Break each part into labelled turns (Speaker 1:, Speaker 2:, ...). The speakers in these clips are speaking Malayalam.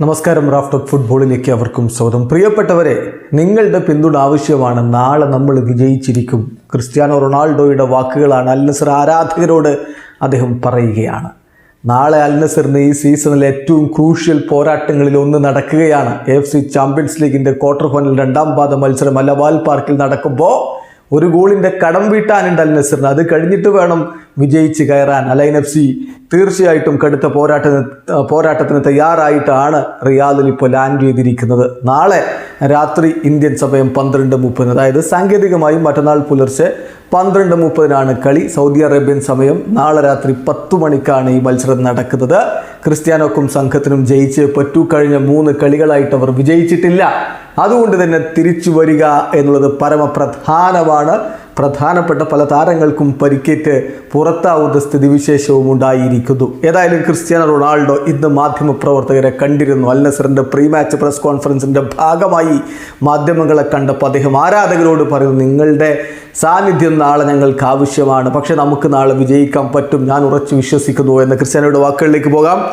Speaker 1: നമസ്കാരം റാഫ്റ്റ് ഓഫ് ഫുട്ബോളിലേക്ക് അവർക്കും സ്വാഗതം. പ്രിയപ്പെട്ടവരെ നിങ്ങളുടെ പിന്തുണ ആവശ്യമാണ്. നാളെ നമ്മൾ വിജയിച്ചിരിക്കും. ക്രിസ്ത്യാനോ റൊണാൾഡോയുടെ വാക്കുകളാണ് അൽനസർ ആരാധകരോട് അദ്ദേഹം പറയുകയാണ്. നാളെ അൽ നസറിന് ഈ സീസണിലെ ഏറ്റവും ക്രൂഷ്യൽ പോരാട്ടങ്ങളിൽ ഒന്ന് നടക്കുകയാണ്. എഫ് സി ചാമ്പ്യൻസ് ലീഗിന്റെ ക്വാർട്ടർ ഫൈനൽ രണ്ടാം പാദ മത്സരം അലവാൽ പാർക്കിൽ നടക്കുമ്പോൾ ഒരു ഗോളിന്റെ കടം വീട്ടാനുണ്ട് അൽ നസറിന്. അത് കഴിഞ്ഞിട്ട് വേണം വിജയിച്ച് കയറാൻ. അലൈൻ എഫ് സി തീർച്ചയായിട്ടും കടുത്ത പോരാട്ടത്തിന് പോരാട്ടത്തിന് തയ്യാറായിട്ടാണ് റിയാദിൽ ഇപ്പോൾ ലാൻഡ് ചെയ്തിരിക്കുന്നത്. നാളെ രാത്രി ഇന്ത്യൻ സമയം പന്ത്രണ്ട് മുപ്പതിന്. അതായത് സാങ്കേതികമായും മറ്റന്നാൾ പുലർച്ചെ പന്ത്രണ്ട് മുപ്പതിനാണ് കളി. സൗദി അറേബ്യൻ സമയം നാളെ രാത്രി പത്ത് മണിക്കാണ് ഈ മത്സരം നടക്കുന്നത്. ക്രിസ്ത്യാനോക്കും സംഘത്തിനും ജയിച്ച് പറ്റൂ. കഴിഞ്ഞ മൂന്ന് കളികളായിട്ട് അവർ വിജയിച്ചിട്ടില്ല. അതുകൊണ്ട് തന്നെ തിരിച്ചു വരിക എന്നുള്ളത് പരമപ്രധാനമാണ്. പ്രധാനപ്പെട്ട പല താരങ്ങൾക്കും പരിക്കേറ്റ് പുറത്താവുന്ന സ്ഥിതിവിശേഷവും ഉണ്ടായിരിക്കുന്നു. ഏതായാലും ക്രിസ്ത്യാനോ റൊണാൾഡോ ഇന്ന് മാധ്യമപ്രവർത്തകരെ കണ്ടിരുന്നു. അൽ നസറിന്റെ പ്രീ മാച്ച് പ്രസ് കോൺഫറൻസിന്റെ ഭാഗമായി മാധ്യമങ്ങളെ കണ്ടപ്പോൾ അദ്ദേഹം ആരാധകരോട് പറയുന്നു നിങ്ങളുടെ സാന്നിധ്യം നാളെ ഞങ്ങൾക്ക് ആവശ്യമാണ്. പക്ഷേ നമുക്ക് നാളെ വിജയിക്കാൻ പറ്റും. ഞാൻ ഉറച്ചു വിശ്വസിക്കുന്നു. എന്ന് ക്രിസ്ത്യാനോയുടെ വാക്കുകളിലേക്ക് പോകാം.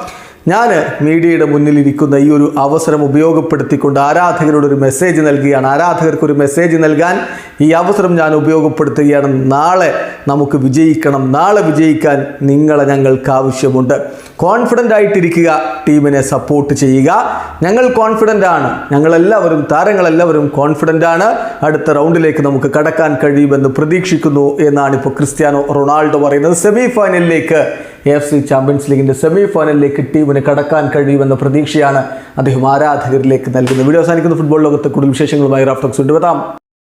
Speaker 1: ഞാൻ മീഡിയയുടെ മുന്നിലിരിക്കുന്ന ഈ ഒരു അവസരം ഉപയോഗപ്പെടുത്തിക്കൊണ്ട് ആരാധകരോട് ഒരു മെസ്സേജ് നൽകുകയാണ്. ആരാധകർക്ക് ഒരു മെസ്സേജ് നൽകാൻ ഈ അവസരം ഞാൻ ഉപയോഗപ്പെടുത്തുകയാണ്. നാളെ നമുക്ക് വിജയിക്കണം. നാളെ വിജയിക്കാൻ നിങ്ങളെ ഞങ്ങൾക്ക് ആവശ്യമുണ്ട്. കോൺഫിഡന്റ് ആയിട്ടിരിക്കുക. ടീമിനെ സപ്പോർട്ട് ചെയ്യുക. ഞങ്ങൾ കോൺഫിഡന്റ് ആണ്. ഞങ്ങളെല്ലാവരും താരങ്ങളെല്ലാവരും കോൺഫിഡന്റ് ആണ്. അടുത്ത റൗണ്ടിലേക്ക് നമുക്ക് കടക്കാൻ കഴിയുമെന്ന് പ്രതീക്ഷിക്കുന്നു എന്നാണ് ഇപ്പോൾ ക്രിസ്ത്യാനോ റൊണാൾഡോ പറയുന്നത്. സെമി ഫൈനലിലേക്ക് എഫ് സി ചാമ്പ്യൻസ് ലീഗിന്റെ സെമി ഫൈനലിലേക്ക് ടീമിന് കടക്കാൻ കഴിയുമെന്ന പ്രതീക്ഷയാണ് അദ്ദേഹം ആരാധകരിലേക്ക് നൽകുന്നത്. വീഡിയോ അവസാനിക്കുന്ന. ഫുട്ബോൾ ലോകത്തെ കൂടുതൽ വിശേഷങ്ങളുമായി റാഫ്റ്റോക്സ് കൊണ്ടുവരാം